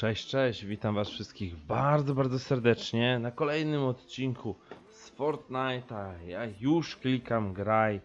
Cześć, cześć, witam was wszystkich bardzo, bardzo serdecznie na kolejnym odcinku z Fortnite'a. Ja już klikam graj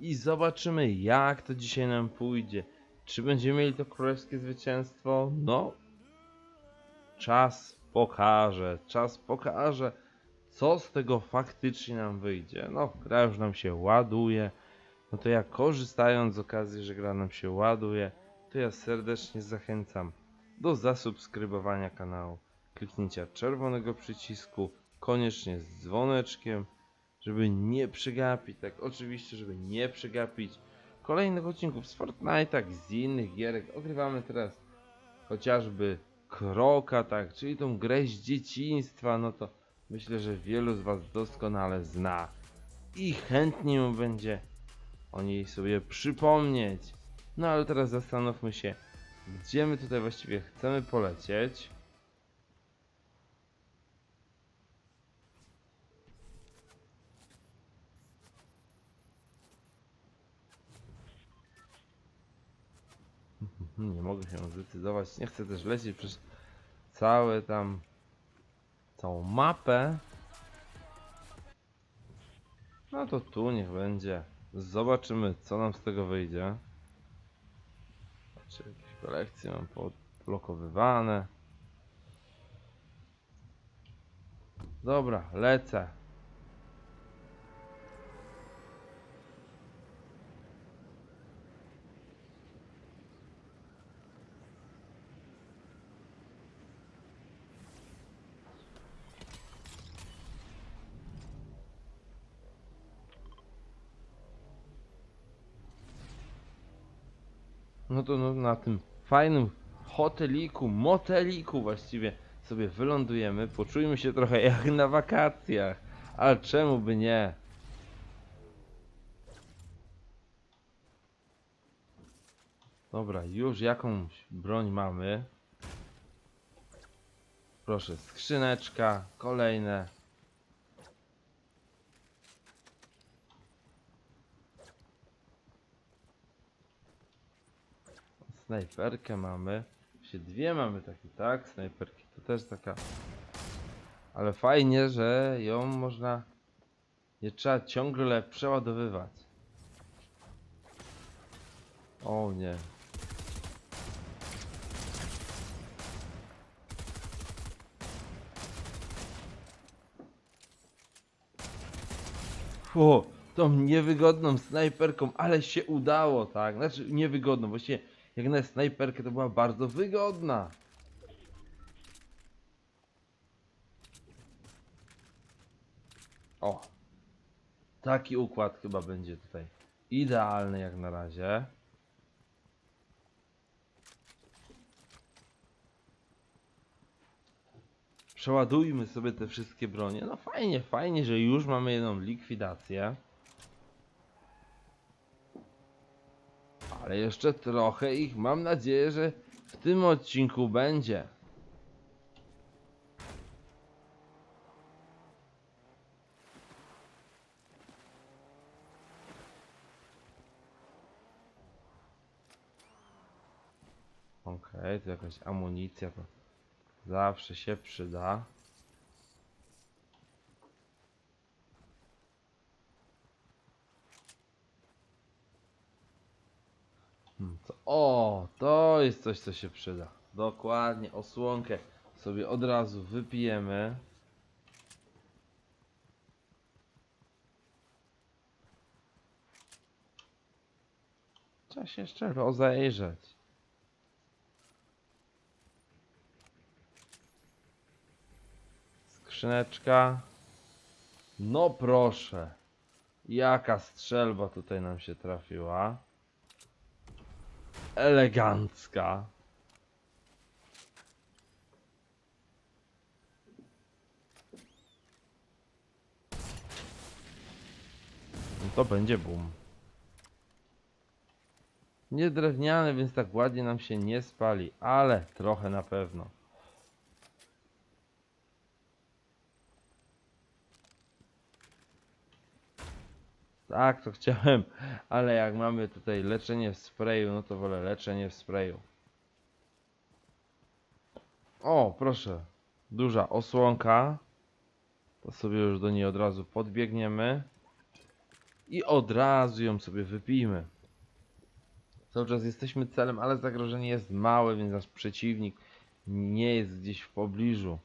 i zobaczymy jak to dzisiaj nam pójdzie. Czy będziemy mieli to królewskie zwycięstwo? No, czas pokaże, czas pokaże co z tego faktycznie nam wyjdzie. No, gra już nam się ładuje. No to ja korzystając z okazji, że gra nam się ładuje, to ja serdecznie zachęcam do zasubskrybowania kanału, kliknięcia czerwonego przycisku, koniecznie z dzwoneczkiem, żeby nie przegapić, tak oczywiście, żeby nie przegapić kolejnych odcinków z Fortnite'a, z innych gierek. Ogrywamy teraz chociażby Kroka, tak, czyli tą grę z dzieciństwa, no to myślę, że wielu z Was doskonale zna i chętnie mu będzie o niej sobie przypomnieć. No ale teraz zastanówmy się, gdzie my tutaj właściwie chcemy polecieć. Nie mogę się zdecydować. Nie chcę też lecieć przez całe tam całą mapę. No to tu niech będzie. Zobaczymy co nam z tego wyjdzie. Kolekcje mam podblokowywane. Dobra, lecę. No to no, na tym fajnym hoteliku, moteliku właściwie sobie wylądujemy. Poczujmy się trochę jak na wakacjach. Ale czemu by nie? Dobra, już jakąś broń mamy. Proszę, skrzyneczka, kolejne. Snajperkę mamy. Się dwie mamy takie, tak? Snajperki to też taka. Ale fajnie, że ją można. Nie trzeba ciągle przeładowywać. O nie. Fu, tą niewygodną snajperką, ale się udało, tak? Znaczy niewygodną, właściwie jak na snajperkę to była bardzo wygodna. O. Taki układ chyba będzie tutaj idealny jak na razie. Przeładujmy sobie te wszystkie bronie. No fajnie, fajnie, że już mamy jedną likwidację. Ale jeszcze trochę ich mam nadzieję, że w tym odcinku będzie. Okej, tu jakaś amunicja to zawsze się przyda. To, o, to jest coś, co się przyda. Dokładnie, osłonkę sobie od razu wypijemy. Trzeba się jeszcze rozejrzeć. Skrzyneczka. No proszę. Jaka strzelba tutaj nam się trafiła elegancka. No to będzie boom. Nie drewniany, więc tak ładnie nam się nie spali, ale trochę na pewno. Tak, to chciałem, ale jak mamy tutaj leczenie w sprayu, no to wolę leczenie w sprayu. O, proszę. Duża osłonka. To sobie już do niej od razu podbiegniemy. I od razu ją sobie wypijmy. Cały czas jesteśmy celem, ale zagrożenie jest małe, więc nasz przeciwnik nie jest gdzieś w pobliżu.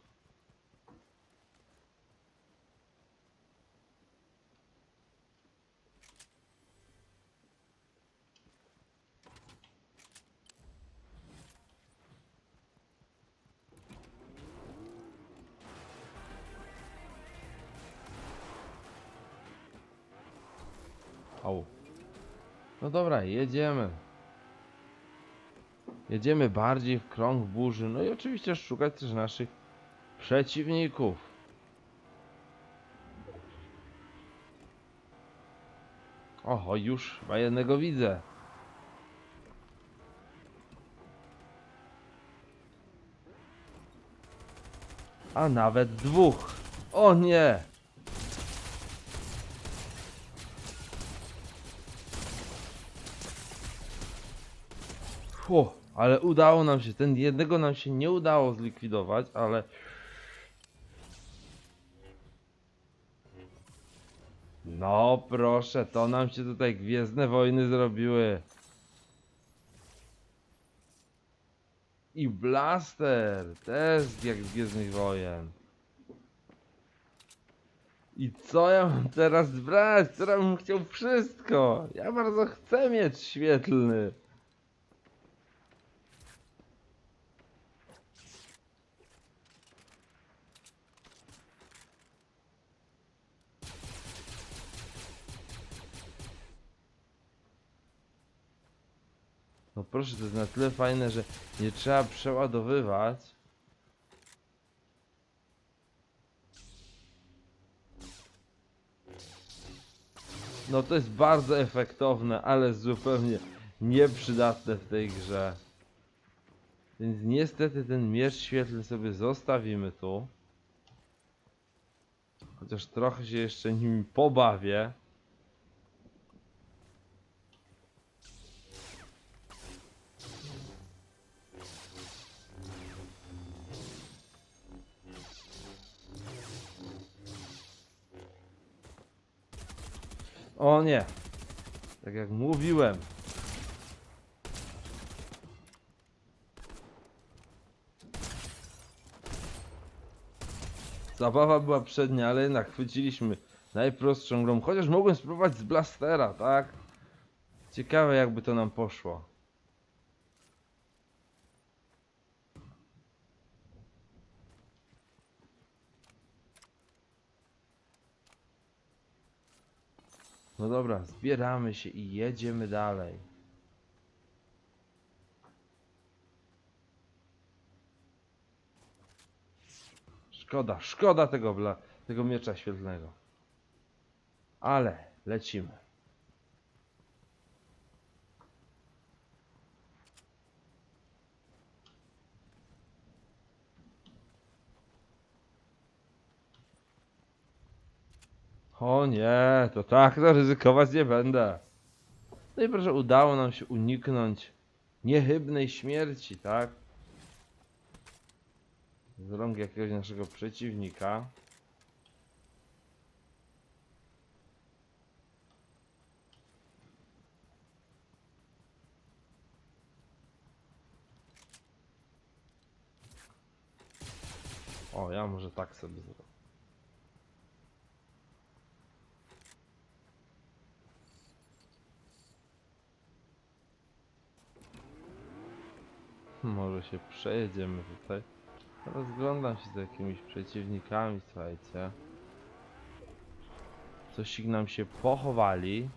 Au. No dobra, jedziemy. Jedziemy bardziej w krąg burzy, no i oczywiście szukać też naszych przeciwników. Oho, już chyba jednego widzę. A nawet dwóch. O nie! Ale udało nam się, ten jednego nam się nie udało zlikwidować, ale... No proszę, to nam się tutaj Gwiezdne Wojny zrobiły. I Blaster, też jak Gwiezdnych Wojen. I co ja mam teraz brać? Teraz bym chciał wszystko. Ja bardzo chcę mieć świetlny. No proszę, to jest na tyle fajne, że nie trzeba przeładowywać. No to jest bardzo efektowne, ale zupełnie nieprzydatne w tej grze. Więc niestety ten miecz świetlny sobie zostawimy tu. Chociaż trochę się jeszcze nim pobawię. O nie. Tak jak mówiłem. Zabawa była przednia, ale jednak chwyciliśmy najprostszą grą. Chociaż mogłem spróbować z blastera, tak? Ciekawe jakby to nam poszło. No dobra, zbieramy się i jedziemy dalej. Szkoda, szkoda tego, bla, tego miecza świetlnego. Ale lecimy. O nie, to tak to ryzykować nie będę. No i proszę, udało nam się uniknąć niechybnej śmierci, tak? Z rąk jakiegoś naszego przeciwnika. O, ja może tak sobie zrobię. Może się przejedziemy tutaj. Rozglądam się za jakimiś przeciwnikami, słuchajcie. Coś ich nam się pochowali.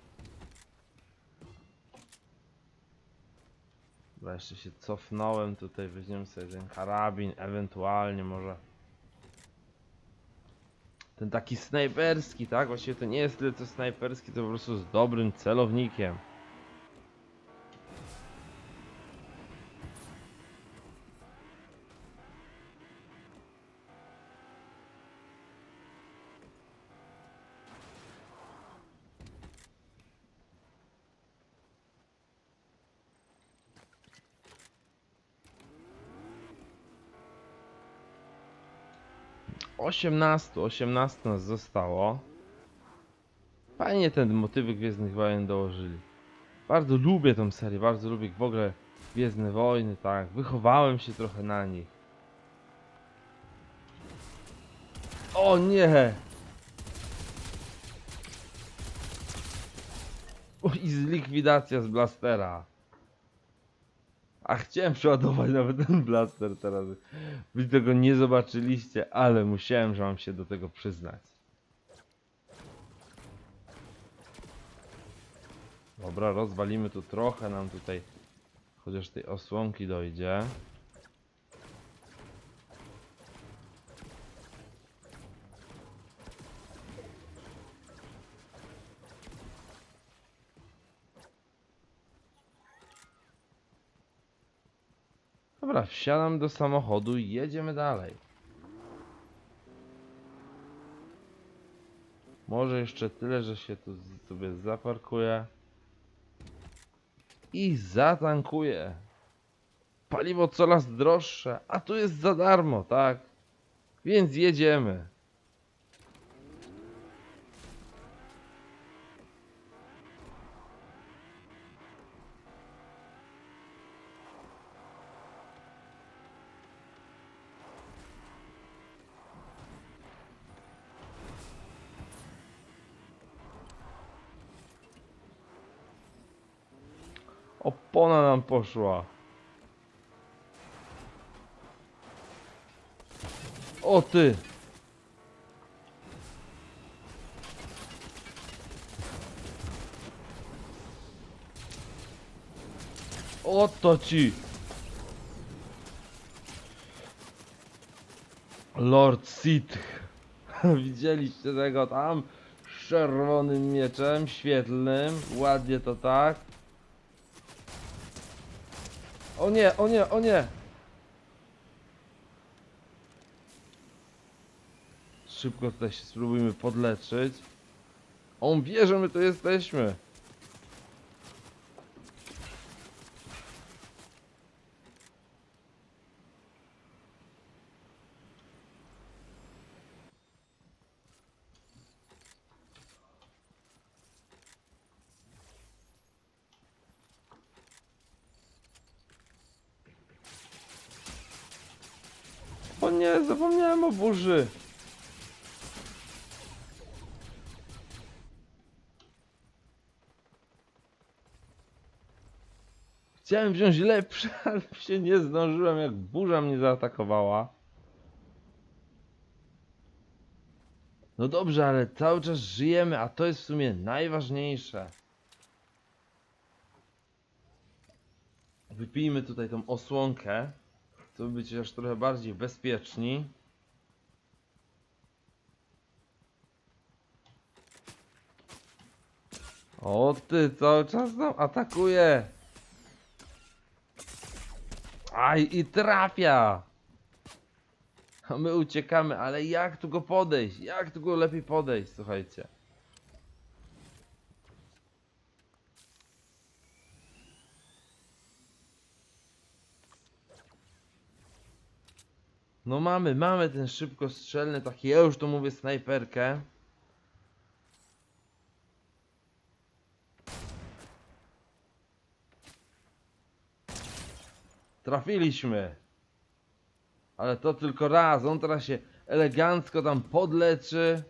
Dobra, jeszcze się cofnąłem tutaj, weźmiemy sobie ten karabin, ewentualnie może ten taki snajperski, tak? Właściwie to nie jest tyle co snajperski, to po prostu z dobrym celownikiem. 18, 18 nas zostało. Fajnie ten motywy Gwiezdnych Wojen dołożyli. Bardzo lubię tą serię, bardzo lubię w ogóle Gwiezdne Wojny, tak. Wychowałem się trochę na nich. O nie! O, I zlikwidacja z blastera. A chciałem przeładować nawet ten blaster teraz. Wy tego nie zobaczyliście, ale musiałem, że mam się do tego przyznać. Dobra, rozwalimy tu trochę, nam tutaj chociaż tej osłonki dojdzie. Dobra, wsiadam do samochodu i jedziemy dalej. Może jeszcze tyle, że się tu sobie zaparkuję. I zatankuję. Paliwo coraz droższe, a tu jest za darmo, tak? Więc jedziemy. Opona nam poszła. O ty! O to ci! Lord Sith. Widzieliście tego tam? Czerwonym mieczem, świetlnym. Ładnie to tak. O nie, o nie, o nie! Szybko tutaj się spróbujmy podleczyć. On wie, że my tu jesteśmy. O nie, zapomniałem o burzy. Chciałem wziąć lepsze, ale się nie zdążyłem, jak burza mnie zaatakowała. No dobrze, ale cały czas żyjemy, a to jest w sumie najważniejsze. Wypijmy tutaj tą osłonkę, by być aż trochę bardziej bezpieczni. O ty, cały czas nam atakuje. Aj, i trafia! A my uciekamy, ale jak tu go podejść? Jak tu go lepiej podejść, słuchajcie? No mamy, mamy ten szybkostrzelny, taki, ja już to mówię, snajperkę. Trafiliśmy. Ale to tylko raz. On teraz się elegancko tam podleczy.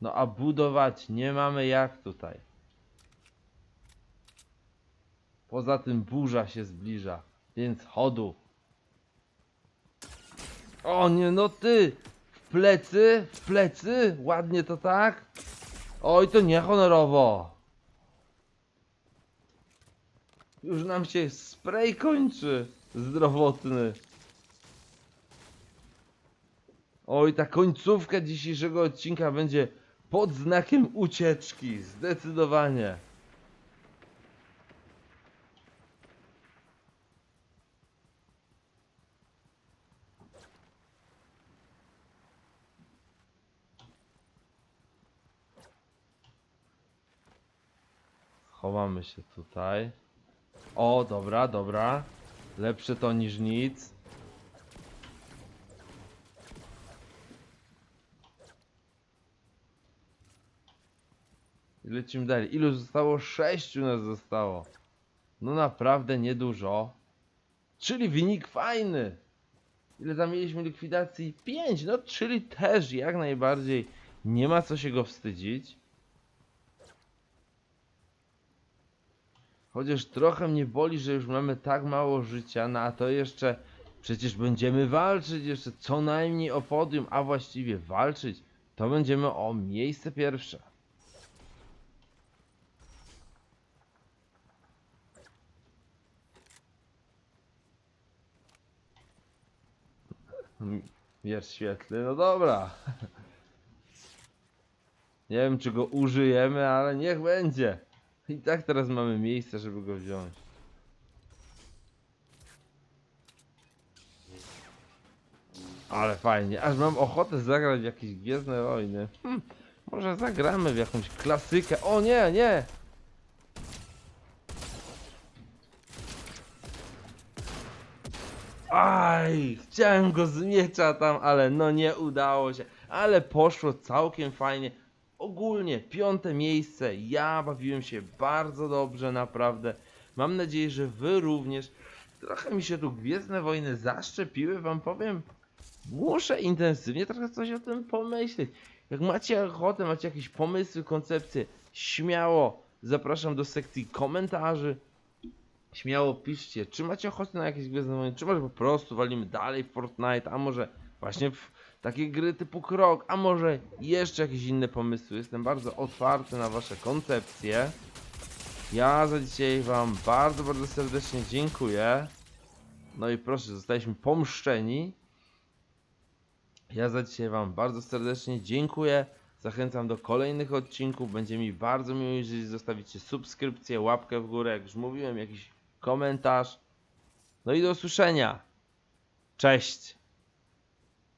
No a budować nie mamy jak tutaj. Poza tym burza się zbliża, więc chodu. O nie, no ty! W plecy? W plecy? Ładnie to tak? Oj, to niehonorowo. Już nam się spray kończy. Zdrowotny. Oj, ta końcówka dzisiejszego odcinka będzie pod znakiem ucieczki. Zdecydowanie. Chowamy się tutaj. O, dobra, dobra. Lepsze to niż nic. I lecimy dalej. Ilu zostało? Sześciu nas zostało. No naprawdę niedużo. Czyli wynik fajny. Ile tam mieliśmy likwidacji? 5, no czyli też jak najbardziej nie ma co się go wstydzić. Chociaż trochę mnie boli, że już mamy tak mało życia, no a to jeszcze przecież będziemy walczyć jeszcze co najmniej o podium, a właściwie walczyć to będziemy o miejsce pierwsze. Jest świetny, no dobra. Nie wiem czy go użyjemy, ale niech będzie. I tak teraz mamy miejsce, żeby go wziąć. Ale fajnie, aż mam ochotę zagrać w jakieś Gwiezdne Wojny. Hm, może zagramy w jakąś klasykę. O nie, nie! Aj, chciałem go z miecza tam, ale no nie udało się. Ale poszło całkiem fajnie. Ogólnie piąte miejsce. Ja bawiłem się bardzo dobrze, naprawdę. Mam nadzieję, że wy również. Trochę mi się tu Gwiezdne Wojny zaszczepiły, wam powiem. Muszę intensywnie trochę coś o tym pomyśleć. Jak macie ochotę, macie jakieś pomysły, koncepcje, śmiało zapraszam do sekcji komentarzy. Śmiało piszcie, czy macie ochotę na jakieś Gwiezdne Wojny, czy może po prostu walimy dalej w Fortnite, a może właśnie w takie gry typu Krok, a może jeszcze jakieś inne pomysły. Jestem bardzo otwarty na wasze koncepcje. Ja za dzisiaj wam bardzo, bardzo serdecznie dziękuję. No i proszę, zostaliśmy pomszczeni. Ja za dzisiaj wam bardzo serdecznie dziękuję. Zachęcam do kolejnych odcinków. Będzie mi bardzo miło, jeżeli zostawicie subskrypcję, łapkę w górę, jak już mówiłem, jakiś komentarz. No i do usłyszenia. Cześć!